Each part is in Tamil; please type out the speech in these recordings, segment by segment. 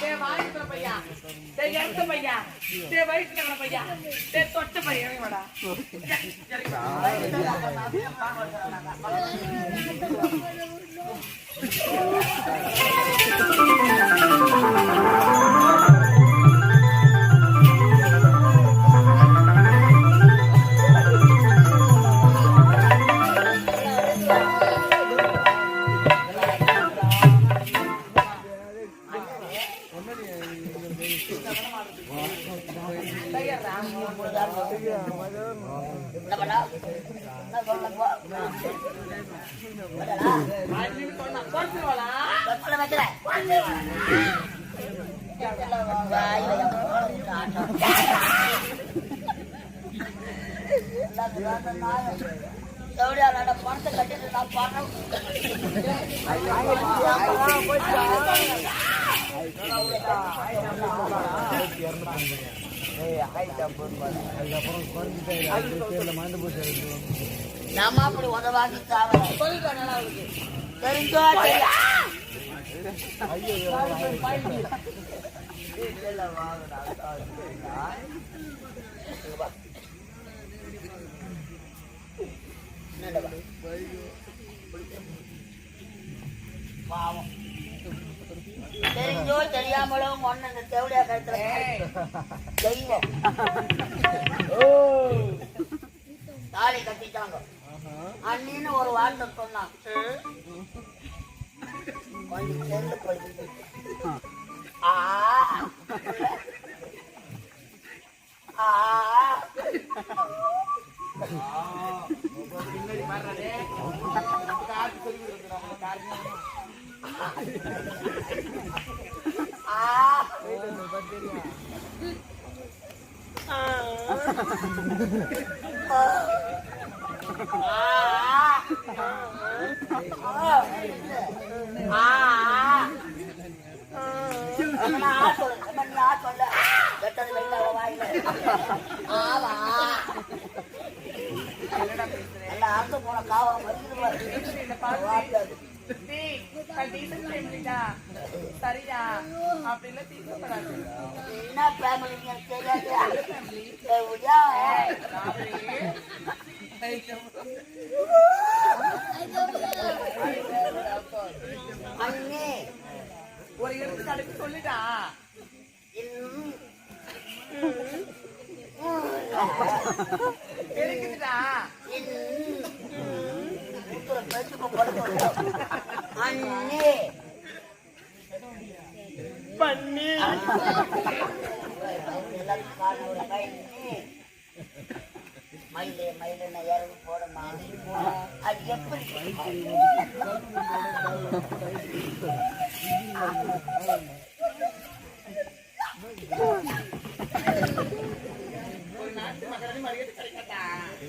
டேய் வாய் பையா டேய் எடுத்த பையா டேய் வயிற்று இருக்கிற பையா டேய் தொட்ட பையா பணத்தை கட்டிட்டு நான் பணம் நாம அப்படி உதவாங்கி தெரிஞ்சோ பாவம் தெரிஞ்சோ தெரியாமலோ ஒன்னு இந்த தேவடியா கழுத்துல ஏய். தெய்வம். தாலி கட்டிட்டாங்க. அண்ணின்னு ஒரு வார்த்தை சொன்னான். கொஞ்சம் செல்லு கொழுந்து ஆ. ஆ டேய் நான் டீசல் ஃபேமிலிடா சரியா அப்படிலாம் தீர்க்கப்படாது ஏய் ராத்திரி. ஒரு பண்ணி மயிலே மயிலே இறங்கி போடமா அது எப்படி ஒரு நாட்டு மகரணி மரியாதை கிடைக்கட்டா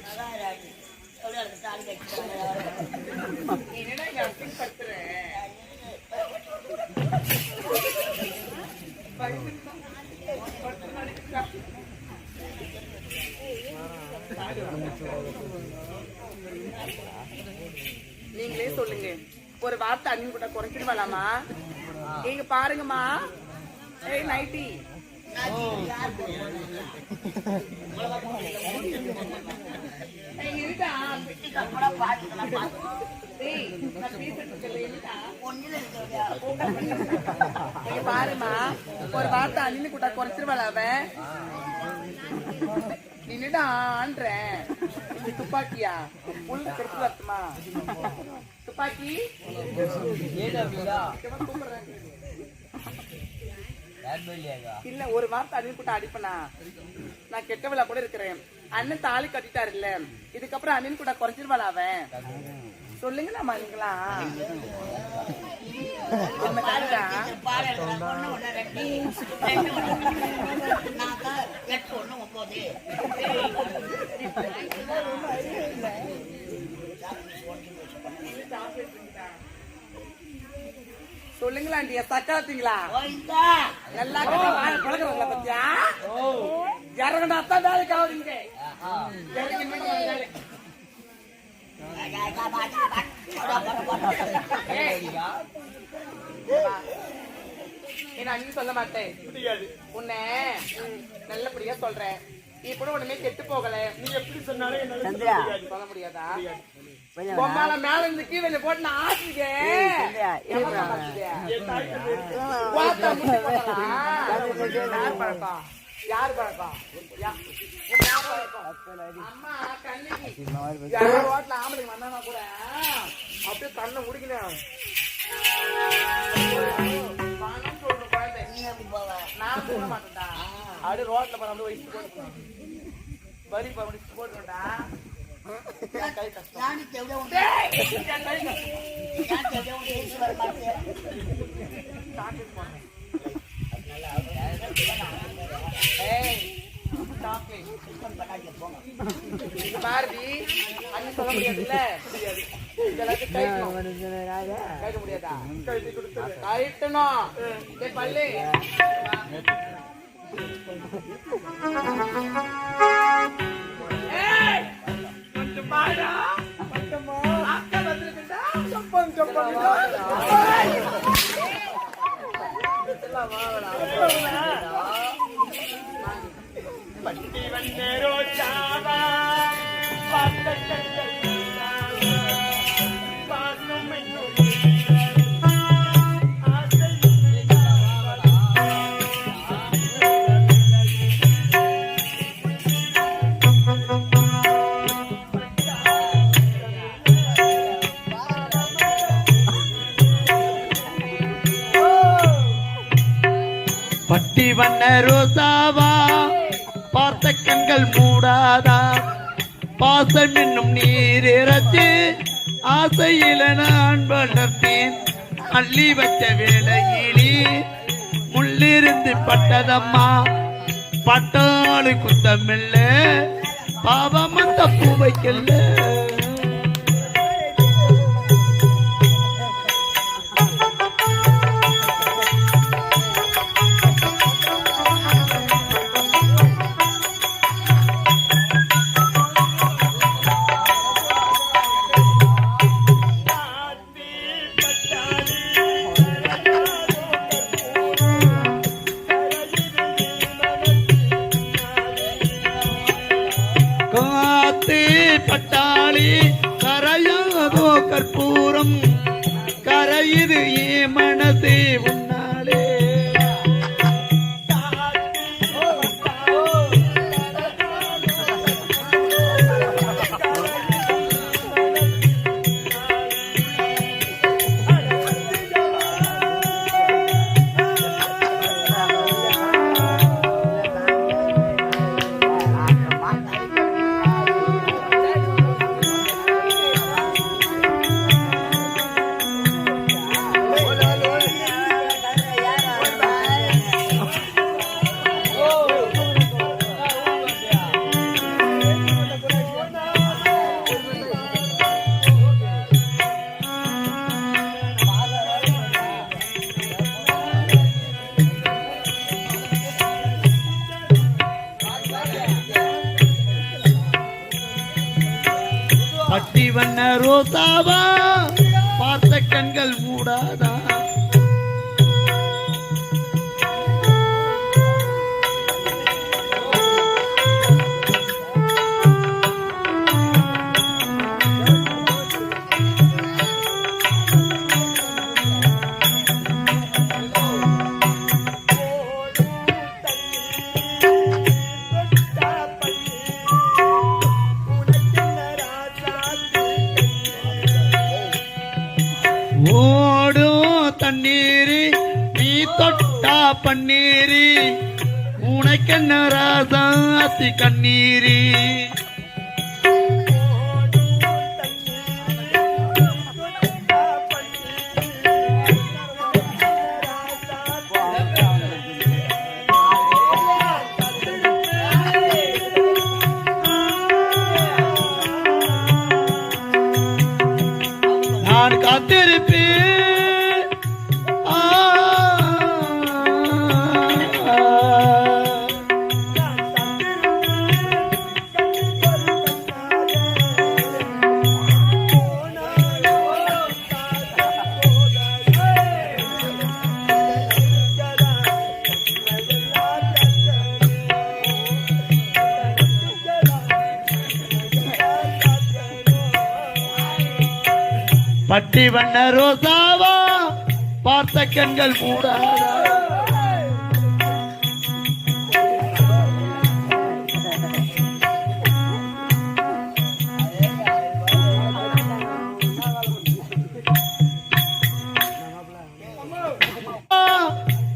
அதான் ராணி. சொல்லு, அதுக்கு தாலி கட்டிட்டாங்க. என்னடா இங்க அசிங் படுத்துற நீங்களே சொல்லுங்க. ஒரு வார்த்தை அண்ணன் கூட குறைச்சிருவாளாமா நீங்க பாருங்கம்மா. ஏய் நைட்டி. பாருமா ஒரு வார்த்தை அண்ணனு கூட குறைச்சிருவாள் அவன் நின்னுடா ஆன்றேன் துப்பாக்கியா உள்ள கெடுத்து வரட்டுமா துப்பாக்கி இவன் கூப்பிடுறான். இல்ல ஒரு வார்த்தை அண்ணன் கூட அடிப்பனா நான் கெட்டவளா கூட இருக்கிறேன் அண்ணன் தாலி கட்டிட்டாரு இல்ல இதுக்கப்புறம் அண்ணன் கூட குறைச்சிருவாள் அவன் ஒண்ணு. நான் ஒன்பது. சொல்லுங்களா. நல்லா பழகிறவங்கள பத்தியா இறங்கி நின்னு வாங்க. ஏய். என்ன அண்ணி சொல்ல மாட்டேன் முடியாது உன்னை நல்லபடியா சொல்றேன் இப்ப ஒண்ணுமே கெட்டு போகல நீ எப்படி சொன்னாலும் சொல்ல. முடியாது. பொம்மால மேல இருந்து கீழே போட்டு நான் ஆசிருக்கேன் ஏய், சந்திரா, ஏய், எவன் சம்பாதிச்சது? என் தாய் தந்தை இருக்கு. வாத்தா முட்டி போட்டா? யார் பழக்கம் யார் பழக்கம்? அம்மா கண்ணுக்கு யாரோ ரோட்ல ஆம்பளைங்க வந்தானா கூட அப்படியே கண்ணை முடிக்கணும். நான் சொல்ல மாட்டேன்டா. அப்படியே ரோட்ல அப்படியே வயசு போட்டு வரி முடிச்சு போட்டுடா கை கஷ்டம். ஏய், பாரதி, அண்ணன் சொல்ல முடியாதுல்ல? இது முடியாதா? கழட்டணும். பல்லு. வண்ண ரோசாவா? பார்த்த கண்கள் மூடாதா? பாசம் என்னும் நீர் இறச்சு ஆசையில நான் வளர்த்தேன். அள்ளி வச்ச வேளையிலே முள்ளிருந்து பட்டதம்மா. பட்டாளு குத்தமில்ல பாவம் அந்த பூவைக்கல்ல. கண்கள் மூடாதா? ஓடும் தண்ணீரி நீ தொட்டா பன்னீரி. உனக்கென்ன ராசாத்தி கண்ணீரி? நான் காத்திருப்பேன் பட்டி வண்ண ரோசாவா பார்த்த கண்கள் மூடாத.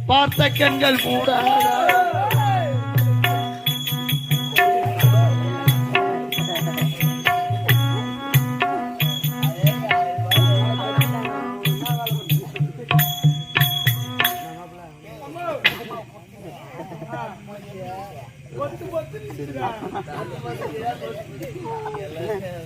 பார்த்த கண்கள் மூடாத.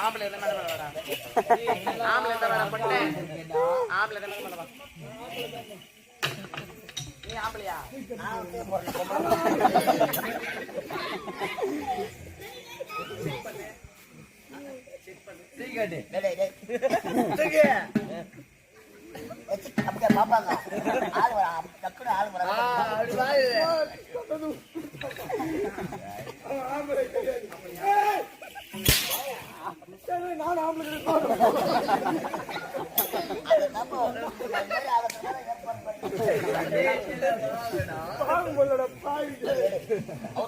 ஆம்பளை எந்த மேல வரா ஆம்பளை எந்த மேல பட்டு. ஆம்பளை எந்த மேல வா. நீ ஆம்பளையா? பாப்பாங்க ஆள் வரா டக்குனு ஆள் வரா அப்படி வா அது நம்ம அது மாதிரி ஆளுங்க ஏற்பாடு பண்ணி அவுத்து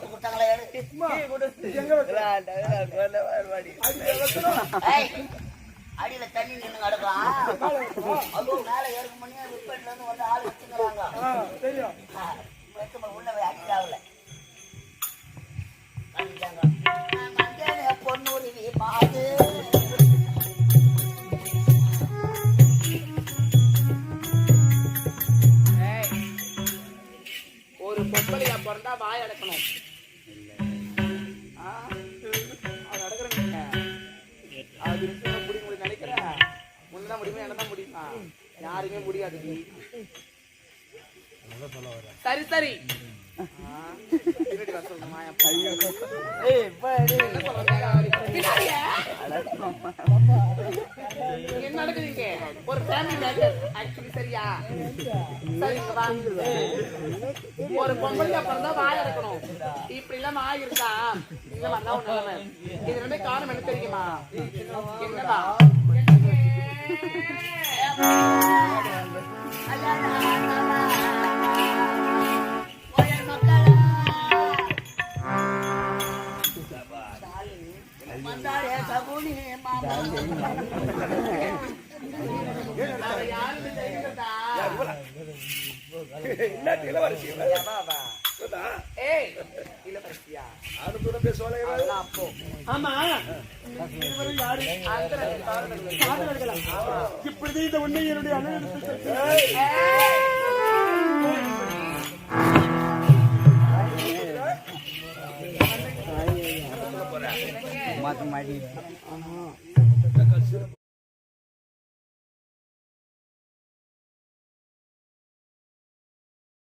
கொடுத்தாங்களா ஏய் அடியில தண்ணி நின்று கிடக்கலாம் அதுவும் மேல ஏறும் பண்ணி விற்பேட்ல இருந்து வந்து ஆள் வச்சுக்கிறாங்க. உள்ள முடியாது சரி சரி. என்ன நடக்குதுங்க ஒரு ஃபேமிலி மேட்டர் ஆக்சுவலி சரியா? சரி இங்க வா. ஒரு பொம்பளையா பிறந்தா வாய் அடக்கணும் இப்படி எல்லாம் வாய் இருக்கா? இந்த மாதிரி தான் நிலைமை இது ரெண்டே காரணம் என்ன தெரியுமா? என்னடா என்ன யாருன்னு தெரியுதா? ஏய், இளவரசியா? இப்படி இந்த உண்மை என்னுடைய அண்ணன் மாத்த